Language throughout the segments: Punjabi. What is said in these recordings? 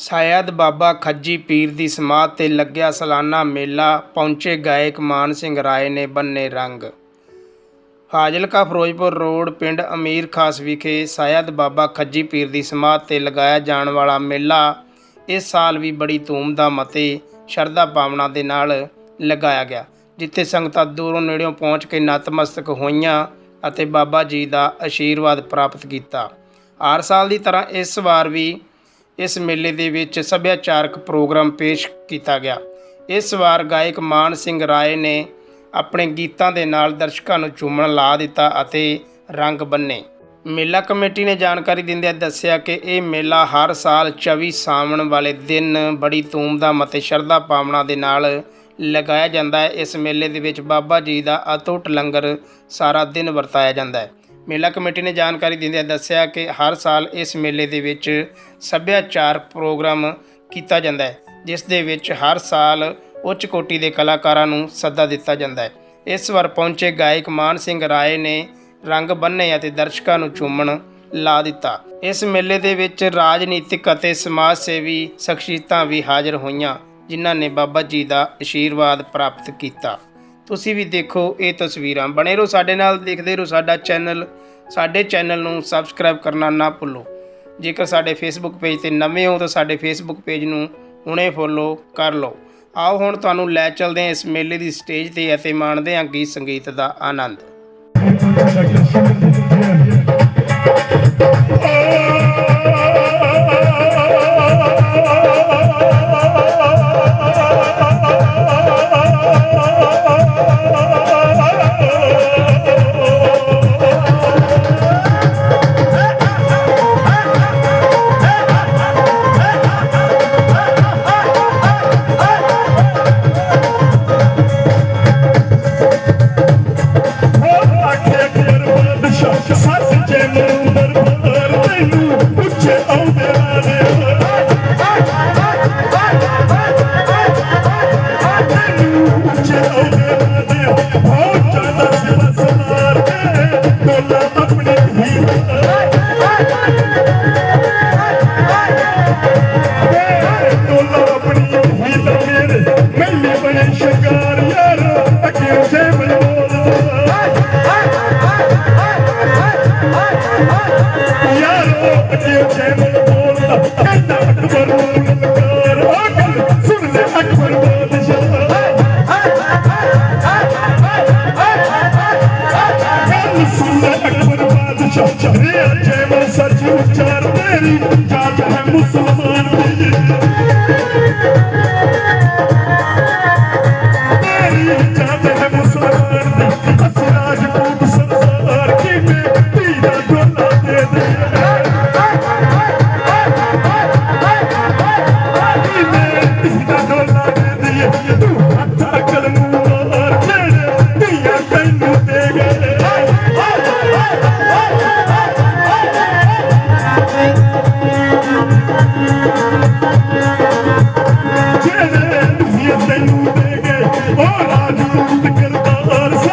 ਸ਼ਾਇਦ ਬਾਬਾ ਖੱਜੀ ਪੀਰ ਦੀ ਸਮਾਧ ਤੇ ਲੱਗਿਆ ਸਾਲਾਨਾ ਮੇਲਾ, ਪਹੁੰਚੇ ਗਾਇਕ ਮਾਨ ਸਿੰਘ ਰਾਏ ਨੇ ਬੰਨੇ ਰੰਗ। ਫਾਜ਼ਿਲਕਾ ਫਿਰੋਜ਼ਪੁਰ ਰੋਡ, ਪਿੰਡ ਅਮੀਰ ਖਾਸ ਵਿਖੇ ਸ਼ਾਇਦ ਬਾਬਾ ਖੱਜੀ ਪੀਰ ਦੀ ਸਮਾਧ ਤੇ ਲਗਾਇਆ ਜਾਣ ਵਾਲਾ ਮੇਲਾ, ਇਸ ਸਾਲ ਵੀ ਬੜੀ ਧੂਮਧਾਮ ਅਤੇ ਸ਼ਰਧਾ ਭਾਵਨਾ ਦੇ ਨਾਲ ਲਗਾਇਆ ਗਿਆ, ਜਿੱਥੇ ਸੰਗਤਾਂ ਦੂਰੋਂ ਨੇੜਿਓਂ ਪਹੁੰਚ ਕੇ ਨਤਮਸਤਕ ਹੋਈਆਂ ਅਤੇ ਬਾਬਾ ਜੀ ਦਾ ਆਸ਼ੀਰਵਾਦ ਪ੍ਰਾਪਤ ਕੀਤਾ। ਹਰ ਸਾਲ ਦੀ ਤਰ੍ਹਾਂ ਇਸ ਵਾਰ ਵੀ ਇਸ ਮੇਲੇ ਦੇ ਵਿੱਚ ਸੱਭਿਆਚਾਰਕ ਪ੍ਰੋਗਰਾਮ ਪੇਸ਼ ਕੀਤਾ ਗਿਆ। ਇਸ ਵਾਰ ਗਾਇਕ ਮਾਨ ਸਿੰਘ ਰਾਏ ਨੇ ਆਪਣੇ ਗੀਤਾਂ ਦੇ ਨਾਲ ਦਰਸ਼ਕਾਂ ਨੂੰ ਝੂਮਣ ਲਾ ਦਿੱਤਾ ਅਤੇ ਰੰਗ ਬੰਨੇ। ਮੇਲਾ ਕਮੇਟੀ ਨੇ ਜਾਣਕਾਰੀ ਦਿੰਦਿਆਂ ਦੱਸਿਆ ਕਿ ਇਹ ਮੇਲਾ ਹਰ ਸਾਲ 24 ਸਾਵਣ ਵਾਲੇ ਦਿਨ ਬੜੀ ਧੂਮਧਾਮ ਅਤੇ ਸ਼ਰਧਾ ਭਾਵਨਾ ਦੇ ਨਾਲ ਲਗਾਇਆ ਜਾਂਦਾ ਹੈ। ਇਸ ਮੇਲੇ ਦੇ ਵਿੱਚ ਬਾਬਾ ਜੀ ਦਾ ਅਤੁੱਟ ਲੰਗਰ ਸਾਰਾ ਦਿਨ ਵਰਤਾਇਆ ਜਾਂਦਾ ਹੈ। ਮੇਲਾ ਕਮੇਟੀ ਨੇ ਜਾਣਕਾਰੀ ਦਿੰਦਿਆਂ ਦੱਸਿਆ ਕਿ ਹਰ ਸਾਲ ਇਸ ਮੇਲੇ ਦੇ ਵਿੱਚ ਸੱਭਿਆਚਾਰ ਪ੍ਰੋਗਰਾਮ ਕੀਤਾ ਜਾਂਦਾ ਹੈ, ਜਿਸ ਦੇ ਵਿੱਚ ਹਰ ਸਾਲ ਉੱਚ ਕੋਟੀ ਦੇ ਕਲਾਕਾਰਾਂ ਨੂੰ ਸੱਦਾ ਦਿੱਤਾ ਜਾਂਦਾ ਹੈ। ਇਸ ਵਾਰ ਪਹੁੰਚੇ ਗਾਇਕ ਮਾਨ ਸਿੰਘ ਰਾਏ ਨੇ ਰੰਗ ਬੰਨੇ ਅਤੇ ਦਰਸ਼ਕਾਂ ਨੂੰ ਚੁੰਮਣ ਲਾ ਦਿੱਤਾ। ਇਸ ਮੇਲੇ ਦੇ ਵਿੱਚ ਰਾਜਨੀਤਿਕ ਅਤੇ ਸਮਾਜ ਸੇਵੀ ਸ਼ਖਸੀਅਤਾਂ ਵੀ ਹਾਜ਼ਰ ਹੋਈਆਂ, ਜਿਨ੍ਹਾਂ ਨੇ ਬਾਬਾ ਜੀ ਦਾ ਆਸ਼ੀਰਵਾਦ ਪ੍ਰਾਪਤ ਕੀਤਾ। ਤੁਸੀਂ ਵੀ ਦੇਖੋ ਇਹ ਤਸਵੀਰਾਂ। ਬਣੇ ਰਹੋ ਸਾਡੇ ਨਾਲ, ਦੇਖਦੇ ਰਹੋ ਸਾਡਾ ਚੈਨਲ। ਸਾਡੇ ਚੈਨਲ ਨੂੰ ਸਬਸਕ੍ਰਾਈਬ ਕਰਨਾ ਨਾ ਭੁੱਲੋ। ਜੇਕਰ ਸਾਡੇ ਫੇਸਬੁੱਕ ਪੇਜ ਤੇ ਨਵੇਂ ਹੋ ਤਾਂ ਸਾਡੇ ਫੇਸਬੁੱਕ ਪੇਜ ਨੂੰ ਹੁਣੇ ਫੋਲੋ ਕਰ ਲਓ। ਆਓ ਹੁਣ ਤੁਹਾਨੂੰ ਲੈ ਚੱਲਦੇ ਹਾਂ ਇਸ ਮੇਲੇ ਦੀ ਸਟੇਜ ਤੇ ਅਤੇ ਮਾਣਦੇ ਹਾਂ ਗੀਤ ਸੰਗੀਤ ਦਾ ਆਨੰਦ। ਯਾਰ ਅੱਗੇ ਸੇ ਬੋਲਦਾ ਬੋਲਦਾ। ਕਹਿੰਦਾ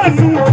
Hallelujah.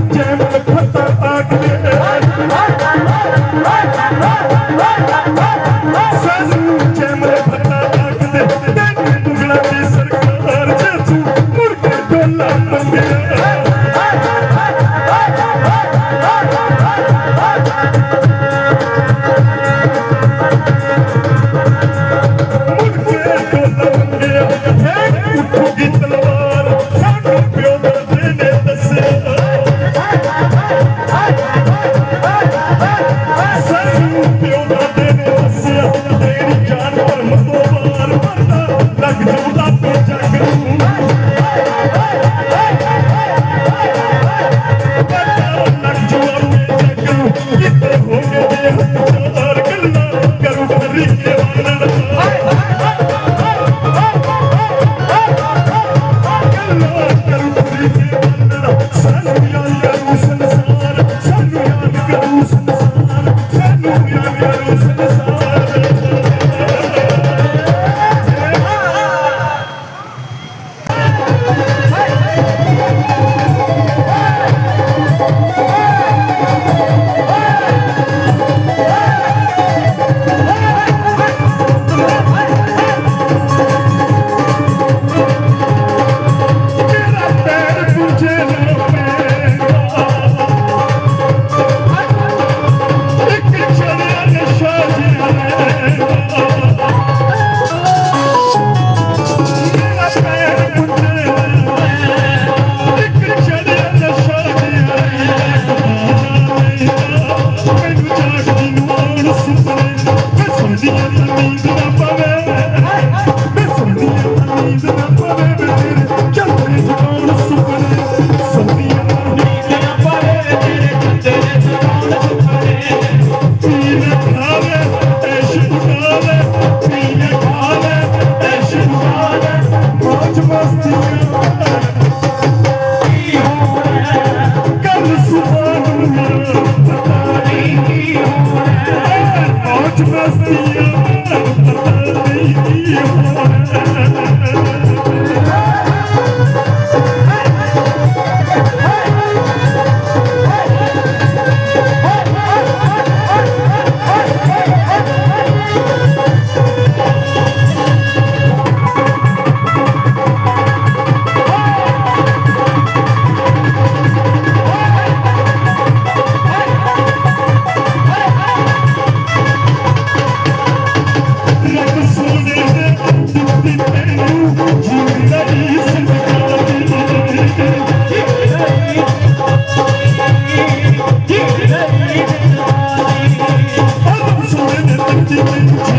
ਦੇ ਦਿੱਤੀ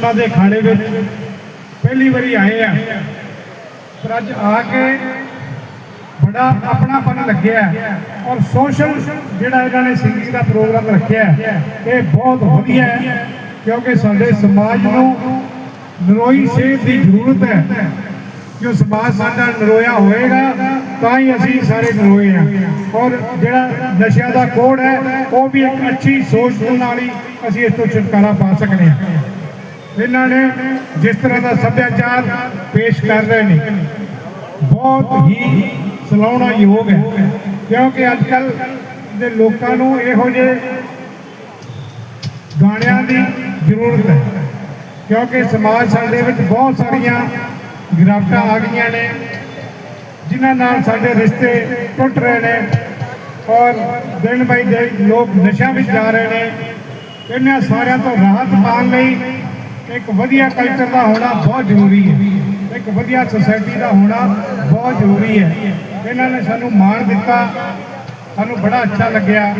ਉਹਨਾਂ ਦੇ ਖਾਣੇ ਵਿੱਚ ਪਹਿਲੀ ਵਾਰੀ ਆਏ ਆ। ਪਰ ਅੱਜ ਆ ਕੇ ਬੜਾ ਆਪਣਾਪਨ ਲੱਗਿਆ ਔਰ ਸੋਸ਼ਲ ਜਿਹੜਾ ਇਹਨਾਂ ਨੇ ਸਿੰਗਿੰਗ ਦਾ ਪ੍ਰੋਗਰਾਮ ਰੱਖਿਆ ਇਹ ਬਹੁਤ ਵਧੀਆ ਹੈ ਕਿਉਂਕਿ ਸਾਡੇ ਸਮਾਜ ਨੂੰ ਨਰੋਈ ਸਿਹਤ ਦੀ ਜ਼ਰੂਰਤ ਹੈ। ਜੋ ਸਮਾਜ ਸਾਡਾ ਨਰੋਇਆ ਹੋਏਗਾ, ਤਾਂ ਹੀ ਅਸੀਂ ਸਾਰੇ ਨਰੋਏ ਆ ਔਰ ਜਿਹੜਾ ਨਸ਼ਿਆਂ ਦਾ ਕੋੜ ਹੈ, ਉਹ ਵੀ ਇੱਕ ਅੱਛੀ ਸੋਚ ਦੇ ਨਾਲ ਹੀ ਅਸੀਂ ਇਸ ਤੋਂ ਛੁਟਕਾਰਾ ਪਾ ਸਕਦੇ ਹਾਂ। ਇਹਨਾਂ ਨੇ ਜਿਸ ਤਰ੍ਹਾਂ ਦਾ ਸੱਭਿਆਚਾਰ ਪੇਸ਼ ਕਰ ਰਹੇ ਨੇ, ਬਹੁਤ ਹੀ ਸਲਾਉਣਾ ਯੋਗ ਹੈ। ਕਿਉਂਕਿ ਅੱਜ ਕੱਲ ਦੇ ਲੋਕਾਂ ਨੂੰ ਇਹੋ ਜਿਹੇ ਗਾਣਿਆਂ ਦੀ ਜ਼ਰੂਰਤ ਹੈ। ਕਿਉਂਕਿ ਸਮਾਜ ਸਾਡੇ ਵਿੱਚ ਬਹੁਤ ਸਾਰੀਆਂ ਗਿਰਾਵਟਾਂ ਆ ਗਈਆਂ ਨੇ, ਜਿਨ੍ਹਾਂ ਨਾਲ ਸਾਡੇ ਰਿਸ਼ਤੇ ਟੁੱਟ ਰਹੇ ਨੇ ਔਰ ਦਿਨ ਬਾਈ ਦਿਨ ਲੋਕ ਨਸ਼ਿਆਂ ਵਿੱਚ ਜਾ ਰਹੇ ਨੇ। ਇਹਨਾਂ ਸਾਰਿਆਂ ਤੋਂ ਰਾਹਤ ਪਾਉਣ ਲਈ ਇੱਕ ਵਧੀਆ ਕਲਚਰ ਦਾ ਹੋਣਾ ਬਹੁਤ ਜ਼ਰੂਰੀ ਹੈ। ਇੱਕ ਵਧੀਆ ਸੁਸਾਇਟੀ ਦਾ ਹੋਣਾ ਬਹੁਤ ਜ਼ਰੂਰੀ ਹੈ। ਇਹਨਾਂ ਨੇ ਸਾਨੂੰ ਮਾਣ ਦਿੱਤਾ, ਸਾਨੂੰ ਬੜਾ ਅੱਛਾ ਲੱਗਿਆ,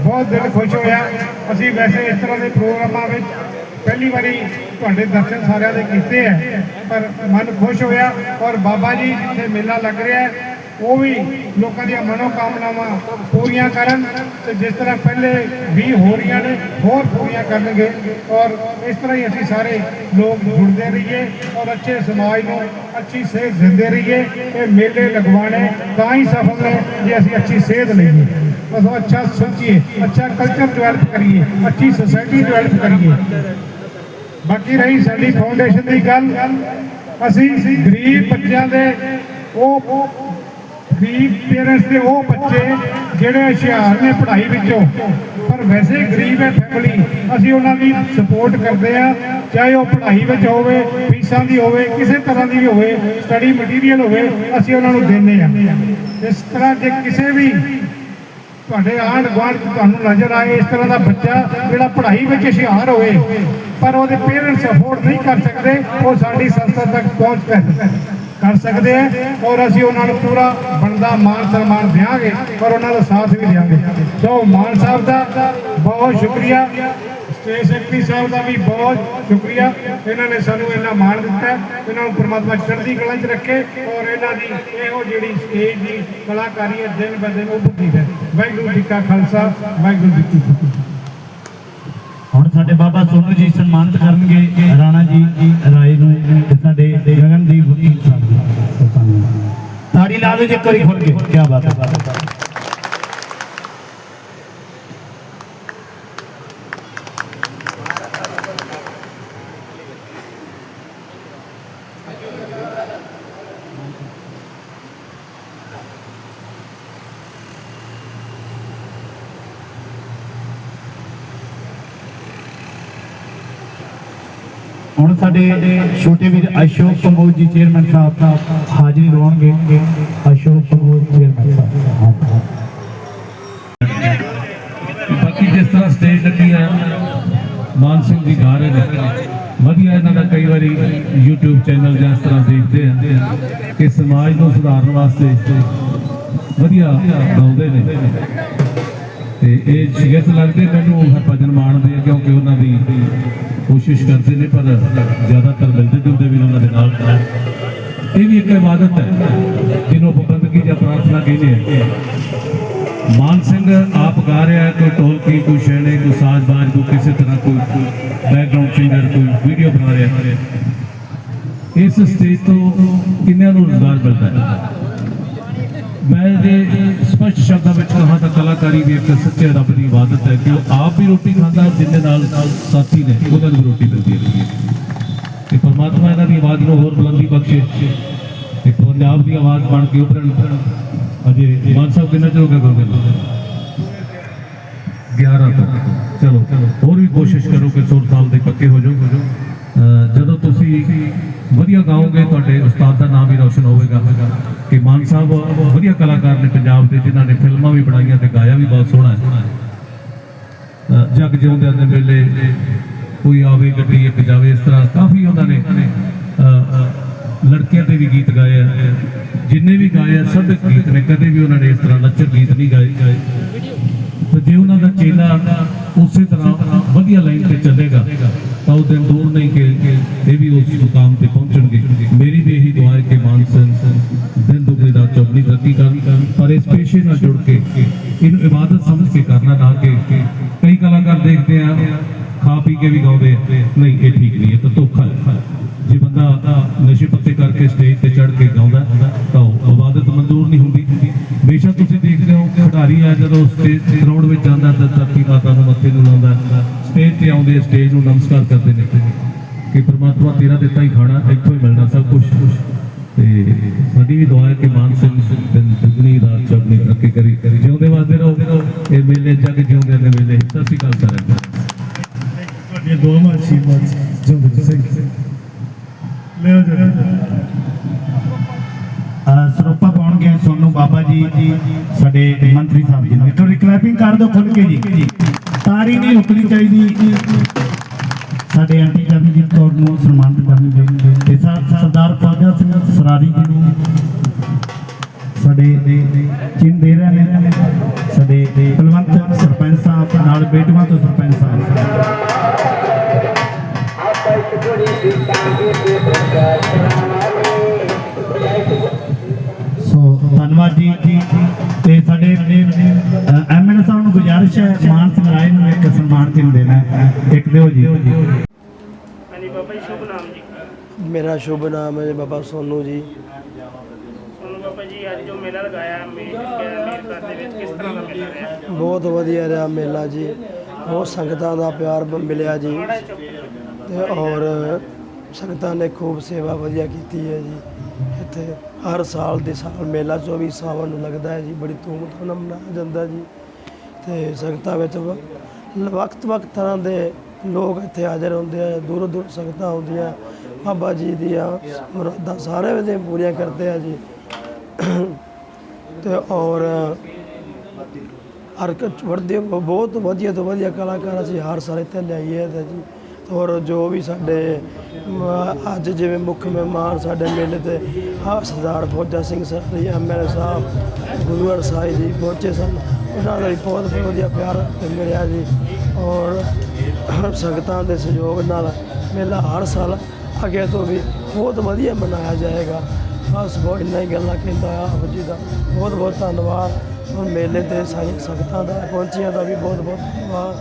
ਬਹੁਤ ਦਿਲ ਖੁਸ਼ ਹੋਇਆ। ਅਸੀਂ ਵੈਸੇ ਇਸ ਤਰ੍ਹਾਂ ਦੇ ਪ੍ਰੋਗਰਾਮਾਂ ਵਿੱਚ ਪਹਿਲੀ ਵਾਰੀ ਤੁਹਾਡੇ ਦਰਸ਼ਨ ਸਾਰਿਆਂ ਦੇ ਕੀਤੇ ਹੈ, ਪਰ ਮਨ ਖੁਸ਼ ਹੋਇਆ ਔਰ ਬਾਬਾ ਜੀ ਜਿੱਥੇ ਮੇਲਾ ਲੱਗ ਰਿਹਾ ਹੈ। ਉਹ ਵੀ ਲੋਕਾਂ ਦੀਆਂ ਮਨੋਕਾਮਨਾਵਾਂ ਪੂਰੀਆਂ ਕਰਨ ਤੇ ਜਿਸ ਤਰ੍ਹਾਂ ਪਹਿਲੇ ਵੀ ਹੋ ਰਹੀਆਂ ਨੇ, ਹੋਰ ਪੂਰੀਆਂ ਕਰਨਗੇ ਔਰ ਇਸ ਤਰ੍ਹਾਂ ਹੀ ਅਸੀਂ ਸਾਰੇ ਲੋਕ ਜੁੜਦੇ ਰਹੀਏ ਔਰ ਅੱਛੇ ਸਮਾਜ ਨੂੰ ਅੱਛੀ ਸਿਹਤ ਦਿੰਦੇ ਰਹੀਏ, ਇਹ ਮੇਲੇ ਲਗਵਾਣੇ ਤਾਂ ਹੀ ਸਫਲ ਨੇ ਜੇ ਅਸੀਂ ਅੱਛੀ ਸਿਹਤ ਲਈਏ। ਬਸ ਉਹ ਅੱਛਾ ਸੋਚੀਏ, ਅੱਛਾ ਕਲਚਰ ਡਿਵੈਲਪ ਕਰੀਏ, ਅੱਛੀ ਸੋਸਾਇਟੀ ਡਿਵੈਲਪ ਕਰੀਏ। ਬਾਕੀ ਰਹੀ ਸਾਡੀ ਫਾਊਂਡੇਸ਼ਨ ਦੀ ਗੱਲ, ਅਸੀਂ ਗਰੀਬ ਬੱਚਿਆਂ ਦੇ ਉਹ ਗਰੀਬ ਪੇਰੈਂਟਸ ਦੇ ਉਹ ਬੱਚੇ ਜਿਹੜੇ ਹੁਸ਼ਿਆਰ ਨੇ ਪੜ੍ਹਾਈ ਵਿੱਚੋਂ। ਪਰ ਵੈਸੇ ਗਰੀਬ ਹੈ ਫੈਮਿਲੀ ਅਸੀਂ ਉਹਨਾਂ ਦੀ ਸਪੋਰਟ ਕਰਦੇ ਆ ਚਾਹੇ ਉਹ ਪੜ੍ਹਾਈ ਵਿੱਚ ਹੋਵੇ, ਫੀਸਾਂ ਦੀ ਹੋਵੇ, ਕਿਸੇ ਤਰ੍ਹਾਂ ਦੀ ਵੀ ਹੋਵੇ ਸਟੱਡੀ ਮਟੀਰੀਅਲ ਹੋਵੇ, ਅਸੀਂ ਉਹਨਾਂ ਨੂੰ ਦਿੰਦੇ ਆ ਇਸ ਤਰ੍ਹਾਂ ਜੇ ਕਿਸੇ ਵੀ ਤੁਹਾਡੇ ਆਂਢ ਗੁਆਂਢ ਤੁਹਾਨੂੰ ਨਜ਼ਰ ਆਏ, ਇਸ ਤਰ੍ਹਾਂ ਦਾ ਬੱਚਾ ਜਿਹੜਾ ਪੜ੍ਹਾਈ ਵਿੱਚ ਹੁਸ਼ਿਆਰ ਹੋਵੇ, ਪਰ ਉਹਦੇ ਪੇਰੈਂਟਸ ਅਫੋਰਡ ਨਹੀਂ ਕਰ ਸਕਦੇ, ਉਹ ਸਾਡੀ ਸੰਸਥਾ ਤੱਕ ਪਹੁੰਚ ਕਰ ਕਰ ਸਕਦੇ ਆ ਔਰ ਅਸੀਂ ਉਹਨਾਂ ਨੂੰ ਪੂਰਾ ਬਣਦਾ ਮਾਨ ਸਨਮਾਨ ਦਿਆਂਗੇ ਔਰ ਉਹਨਾਂ ਦਾ ਸਾਥ ਵੀ ਦਿਆਂਗੇ। ਸੋ ਮਾਨ ਸਾਹਿਬ ਦਾ ਬਹੁਤ ਸ਼ੁਕਰੀਆ। ਸਟੇਟ ਸੈਕਟਰੀ ਸਾਹਿਬ ਦਾ ਵੀ ਬਹੁਤ ਸ਼ੁਕਰੀਆ। ਇਹਨਾਂ ਨੇ ਸਾਨੂੰ ਇੰਨਾ ਮਾਣ ਦਿੱਤਾ। ਇਹਨਾਂ ਨੂੰ ਪ੍ਰਮਾਤਮਾ ਚੜ੍ਹਦੀ ਕਲਾ 'ਚ ਰੱਖੇ ਔਰ ਇਹਨਾਂ ਦੀ ਇਹੋ ਜਿਹੜੀ ਸਟੇਜ ਦੀ ਕਲਾਕਾਰੀ ਹੈ ਦਿਨ ਬ ਦਿਨ ਉੱਭਦੀ ਹੈ। ਵਾਹਿਗੁਰੂ ਜੀ ਕਾ ਖਾਲਸਾ, ਵਾਹਿਗੁਰੂ ਜੀ ਕੀ ਫਤਿਹ। ਹੁਣ ਸਾਡੇ ਬਾਬਾ ਸੋਨੂ ਜੀ ਸਨਮਾਨਿਤ ਕਰਨਗੇ ਰਾਣਾ ਜੀ ਰਾਏ ਨੂੰ ਤੇ ਸਾਡੇ ਗਗਨਦੀਪ ਵਕੀਲ ਨੂੰ। ਤਾੜੀ ਲਾ ਦਿਓ ਜੇ ਕਰੀ ਖੁੱਲ ਕੇ ਕੀ ਬਾਤ ਹੈ। ਹੁਣ ਸਾਡੇ ਛੋਟੇ ਵੀਰ ਅਸ਼ੋਕ ਕੰਬੋਜ ਜੀ ਚੇਅਰਮੈਨ ਸਾਹਿਬ ਹਾਜ਼ਰੀ ਲਵਾਉਣਗੇ ਅਸ਼ੋਕ ਕੰਬੋਜ ਚੇਅਰਮੈਨ ਸਾਹਿਬ। ਬਾਕੀ ਜਿਸ ਤਰ੍ਹਾਂ ਸਟੇਜ ਲੱਗੀ ਆ, ਮਾਨ ਸਿੰਘ ਜੀ ਗਾ ਵਧੀਆ ਇਹਨਾਂ ਦਾ ਕਈ ਵਾਰੀ YouTube ਚੈਨਲ ਜਾਂ ਇਸ ਤਰ੍ਹਾਂ ਦੇਖਦੇ ਆ ਕਿ ਸਮਾਜ ਨੂੰ ਸੁਧਾਰਨ ਵਾਸਤੇ ਵਧੀਆ ਗਾਉਂਦੇ ਨੇ। ਤੇ ਇਹ ਸ਼ਿਕਤ ਲੱਗਦੇ, ਮੈਨੂੰ ਹਰਭਜਨ ਮਾਣਦੇ ਕਿਉਂਕਿ ਉਹਨਾਂ ਦੀ ਕੋਸ਼ਿਸ਼ ਕਰਦੇ ਨੇ, ਪਰ ਜ਼ਿਆਦਾਤਰ ਮਿਲਦੇ ਜੁਲਦੇ ਵੀ ਉਹਨਾਂ ਦੇ ਨਾਲ। ਇਹ ਵੀ ਇੱਕ ਇਬਾਦਤ ਹੈ, ਜਿਹਨੂੰ ਆਪਾਂ ਜਾਂ ਪ੍ਰਾਰਥਨਾ ਕਹਿੰਦੇ ਆ ਮਾਨ ਸਿੰਘ ਆਪ ਗਾ ਰਿਹਾ ਹੈ ਕੋਈ ਢੋਲਕੀ, ਕੋਈ ਛੇਣੇ ਕੋਈ ਸਾਜ਼ਬਾਜ਼, ਕੋਈ ਕਿਸੇ ਤਰ੍ਹਾਂ ਕੋਈ ਬੈਕਗ੍ਰਾਉਂਡ ਸਿੰਗਰ ਕੋਈ ਵੀਡੀਓ ਬਣਾ ਰਿਹਾ। ਇਸ ਸਟੇਜ ਤੋਂ ਕਿੰਨਿਆਂ ਨੂੰ ਰੋਜ਼ਗਾਰ ਮਿਲਦਾ ਹੈ? ਮੈਂ ਜੇ ਸਪਸ਼ਟ ਸ਼ਬਦਾਂ ਵਿੱਚ ਕਹਾਂ ਤਾਂ ਕਲਾਕਾਰੀ ਵੀ ਇੱਕ ਸੱਚੇ ਰੱਬ ਦੀ ਇਬਾਦਤ ਹੈ ਕਿ ਉਹ ਆਪ ਵੀ ਰੋਟੀ ਖਾਂਦਾ, ਜਿੰਨੇ ਨਾਲ ਸਾਥੀ ਨੇ, ਉਹਨਾਂ ਨੂੰ ਰੋਟੀ ਮਿਲਦੀ ਹੈ। ਤੇ ਪਰਮਾਤਮਾ ਇਹਨਾਂ ਦੀ ਆਵਾਜ਼ ਨੂੰ ਹੋਰ ਬੁਲੰਦੀ ਬਖਸ਼ੇ। ਤੇ ਪੰਜਾਬ ਦੀ ਆਵਾਜ਼ ਬਣ ਕੇ ਉਭਰਨ। ਅਜੇ ਮਾਨ ਸਾਹਿਬ ਕਿੰਨਾ ਚਿਰ ਹੋ ਗਿਆ ਗੋਗੇ 11 ਤੋਂ ਚਲੋ ਹੋਰ ਵੀ ਕੋਸ਼ਿਸ਼ ਕਰੋ ਕਿ ਸੁਰ ਤਾਲ ਦੇ ਪੱਕੇ ਹੋ ਜਾਓ ਜਦੋਂ ਤੁਸੀਂ ਵਧੀਆ ਗਾਓਗੇ ਤੁਹਾਡੇ ਉਸਤਾਦ ਦਾ ਨਾਮ ਵੀ ਰੌਸ਼ਨ ਹੋਵੇਗਾ। ਕਿ ਮਾਨ ਸਾਹਿਬ ਵਧੀਆ ਕਲਾਕਾਰ ਨੇ ਪੰਜਾਬ ਦੇ ਜਿਨ੍ਹਾਂ ਨੇ ਫਿਲਮਾਂ ਵੀ ਬਣਾਈਆਂ ਤੇ ਗਾਇਆ ਵੀ ਬਹੁਤ ਸੋਹਣਾ ਹੈ। ਜਗ ਜਿਉਂਦਿਆਂ ਦੇ ਵੇਲੇ ਕੋਈ ਆਵੇ ਗੱਡੀ ਇੱਕ ਜਾਵੇ ਇਸ ਤਰ੍ਹਾਂ ਕਾਫੀ ਉਹਨਾਂ ਨੇ ਅਹ, ਅਹ, ਲੜਕਿਆਂ ਦੇ ਵੀ ਗੀਤ ਗਾਏ ਆ। ਜਿੰਨੇ ਵੀ ਗਾਏ ਆ ਸਭ ਗੀਤ ਨੇ ਕਦੇ ਵੀ ਉਹਨਾਂ ਨੇ ਇਸ ਤਰ੍ਹਾਂ ਲੱਚਰ ਗੀਤ ਨਹੀਂ ਗਾਏ। ਗਾਏ ਤੇ ਜੇ ਉਹਨਾਂ ਦਾ ਚੇਲਾ ਉਸੇ ਤਰ੍ਹਾਂ ਵਧੀਆ ਲਾਈਨ ਤੇ ਚੱਲੇਗਾ ਤਾਂ ਉਹ ਦਿਨ ਦੂਰ ਨਹੀਂ ਕਿ ਕਿ ਇਹ ਵੀ ਉਸ ਮੁਕਾਮ ਤੇ ਪਹੁੰਚਣਗੇ। ਮੇਰੀ ਵੀ ਇਹੀ ਦੁਆ ਹੈ ਕਿ ਮਾਨ ਸਿੰਘ ਦਿਨ ਦੁਗਣੀ ਦਾ ਚੌਗਣੀ ਤਰੱਕੀ ਕਰਨ। ਪਰ ਇਸ ਪੇਸ਼ੇ ਨਾਲ ਜੁੜ ਕੇ, ਇਹਨੂੰ ਇਬਾਦਤ ਸਮਝ ਕੇ ਕਰਨਾ ਨਾ ਕਿ ਕਿ ਕਈ ਕਲਾਕਾਰ ਦੇਖਦੇ ਆ, ਖਾ ਪੀ ਕੇ ਵੀ ਗਾਉਂਦੇ ਨਹੀਂ, ਇਹ ਠੀਕ ਨਹੀਂ ਹੈ ਤਾਂ ਧੋਖਾ ਹੈ। ਜੇ ਬੰਦਾ ਨਸ਼ੇ ਪੱਤੇ ਕਰਕੇ ਸਟੇਜ ਤੇ ਚੜ ਕੇ ਗਾਉਂਦਾ, ਤਾਂ ਉਹ ਇਬਾਦਤ ਮਨਜ਼ੂਰ ਨਹੀਂ ਹੁੰਦੀ ਬੇਸ਼ੱਕ ਤੁਸੀਂ ਦੇਖਦੇ ਹੋ ਖਿਡਾਰੀ ਆ ਜਦੋਂ ਸਟੇਜ ਤੇ ਗਰਾਊਂਡ ਵਿੱਚ ਜਾਂਦਾ ਤਾਂ ਧਰਤੀ ਮਾਤਾ ਨੂੰ ਮੱਥੇ ਨੂੰ ਲਾਉਂਦਾ। ਸਟੇਜ ਤੇ ਆਉਂਦੇ ਸਟੇਜ ਨੂੰ ਨਮਸਕਾਰ ਕਰਦੇ ਨੇ ਕਿ ਪ੍ਰਮਾਤਮਾ ਤੇਰਾ ਦਿੱਤਾ ਹੀ ਖਾਣਾ, ਇੱਥੋਂ ਹੀ ਮਿਲਣਾ ਸਭ ਕੁਝ ਤੇ ਸਾਡੀ ਵੀ ਦੁਆ ਹੈ ਕਿ ਮਾਨ ਸਿੰਘ ਦਿਨ ਦੁਗਣੀ ਰਾਤ ਚੌਗਣੀ ਤਰੱਕੀ ਕਰੀ। ਕਰੀ ਜਿਉਂਦੇ ਵਾਦੇ ਰਹੋ। ਇਹ ਮੇਲੇ ਜਗ ਜਿਉਂਦੇ ਨੇ ਮੇਲੇ। ਸਤਿ ਸ਼੍ਰੀ ਅਕਾਲ ਸਾਰਿਆਂ ਨੂੰ। ਤੁਹਾਡੀਆਂ ਦੁਆਵਾਂ ਆਸ਼ੀਰਵਾਦ ਜਿਉਂਦੇ ਸਿੰਘ ਲੈ ਜਾ। ਸਰੋਪਾ ਪਾਉਣਗੇ ਸੋਨੂ ਬਾਬਾ ਜੀ, ਸਾਡੇ ਮੰਤਰੀ ਸਾਹਿਬ ਜੀ ਨੂੰ। ਇੱਕ ਕਰ ਦਿਓ ਖੁੱਲ ਕੇ ਜੀ। ਤਾੜੀ ਨਹੀਂ ਰੁਕਣੀ ਚਾਹੀਦੀ। ਸਾਡੇ ਐਂਟੀ ਕਰਨਜੀਤ ਕੌਰ ਨੂੰ ਸਨਮਾਨਿਤ ਕਰਨਗੇ ਤੇ ਸਰਦਾਰ ਫੌਜਾ ਸਿੰਘ ਸਰਾਰੀ ਜੀ ਨੂੰ ਸਾਡੇ ਚਿੰਨ ਦੇ ਰਹੇ ਨੇ। ਸਾਡੇ ਕੁਲਵੰਤ ਸਰਪੰਚ ਸਾਹਿਬ ਨਾਲ ਬੇਟਵਾ ਤੋਂ ਸਰਪੰਚ ਸਾਹਿਬ। ਤੇ ਸਾਡੇ ਐਮਐਨਏ ਸਾਹਿਬ ਨੂੰ ਗੁਜ਼ਾਰਿਸ਼ ਹੈ ਮਾਨ ਸਿੰਘ ਰਾਏ ਨੂੰ ਇੱਕ ਸਨਮਾਨ ਚਿੰਨ ਦੇਣਾ ਹੈ। ਇੱਕ ਦਿਓ ਜੀ। ਹਾਂਜੀ ਬਾਬਾ ਜੀ ਸ਼ੁਭ ਨਾਮ ਜੀ। ਮੇਰਾ ਸ਼ੁਭ ਨਾਮ ਹੈ ਬਾਬਾ ਸੋਨੂ ਜੀ। ਤੁਹਾਨੂੰ ਬਾਬਾ ਜੀ ਅੱਜ ਜੋ ਮੇਲਾ ਲਗਾਇਆ ਮੇਰ ਮੇਰ ਕਰ ਦੇ ਵਿੱਚ ਕਿਸ ਤਰ੍ਹਾਂ ਦਾ ਮੇਲਾ ਰਿਹਾ? ਬਹੁਤ ਵਧੀਆ ਰਿਹਾ ਮੇਲਾ ਜੀ। ਬਹੁਤ ਸੰਗਤਾਂ ਦਾ ਪਿਆਰ ਮਿਲਿਆ ਜੀ। ਤੇ ਔਰ ਸੰਗਤਾਂ ਨੇ ਖੂਬ ਸੇਵਾ ਵਧੀਆ ਕੀਤੀ ਹੈ ਜੀ। ਇੱਥੇ ਹਰ ਸਾਲ ਦੇ ਸਾਲ ਮੇਲਾ 24 ਸਾਵਣ ਨੂੰ ਲੱਗਦਾ ਹੈ ਜੀ। ਬੜੀ ਧੂਮਧਾਮ ਨਾਲ ਮਨਾਇਆ ਜਾਂਦਾ ਜੀ। ਤੇ ਸੰਗਤਾਂ ਵਿੱਚ ਵਕਤ ਵਕਤ ਤਰ੍ਹਾਂ ਦੇ ਲੋਕ ਇੱਥੇ ਹਾਜ਼ਰ ਹੁੰਦੇ ਆ। ਦੂਰੋਂ ਦੂਰ ਸੰਗਤਾਂ ਆਉਂਦੀਆਂ। ਬਾਬਾ ਜੀ ਦੀਆਂ ਮੁਰਾਦਾਂ ਸਾਰੇ ਵੇਲੇ ਪੂਰੀਆਂ ਕਰਦੇ ਆ ਜੀ। ਤੇ ਔਰ ਹਰ ਕ- ਬਹੁਤ ਵਧੀਆ ਤੋਂ ਵਧੀਆ ਕਲਾਕਾਰ ਅਸੀਂ ਹਰ ਸਾਲ ਇੱਥੇ ਲਿਆਈਏ ਤੇ ਜੀ। ਔਰ ਜੋ ਵੀ ਸਾਡੇ ਅੱਜ ਜਿਵੇਂ ਮੁੱਖ ਮਹਿਮਾਨ ਸਾਡੇ ਮੇਲੇ ਤੇ ਆ ਸਰਦਾਰ ਫੌਜਾ ਸਿੰਘ ਸਰ ਜੀ ਐਮਐਲਏ ਸਾਹਿਬ ਗੁਰੂਵਰ ਸਾਹਿਬ ਜੀ ਪਹੁੰਚੇ ਸਨ। ਉਹਨਾਂ ਦਾ ਵੀ ਬਹੁਤ ਵਧੀਆ ਪਿਆਰ ਮਿਲਿਆ ਜੀ। ਔਰ ਸੰਗਤਾਂ ਦੇ ਸਹਿਯੋਗ ਨਾਲ ਮੇਲਾ ਹਰ ਸਾਲ ਅੱਗੇ ਤੋਂ ਵੀ ਬਹੁਤ ਵਧੀਆ ਮਨਾਇਆ ਜਾਏਗਾ। ਬਸ ਬਹੁਤ ਇੰਨਾ ਹੀ ਗੱਲਾਂ ਕਹਿੰਦਾ ਆਪ ਜੀ ਦਾ। ਬਹੁਤ ਬਹੁਤ ਧੰਨਵਾਦ। ਔਰ ਮੇਲੇ ਤੇ ਸਾਰੀਆਂ ਸੰਗਤਾਂ ਦਾ, ਪਹੁੰਚੀਆਂ ਦਾ ਵੀ ਬਹੁਤ ਬਹੁਤ ਧੰਨਵਾਦ।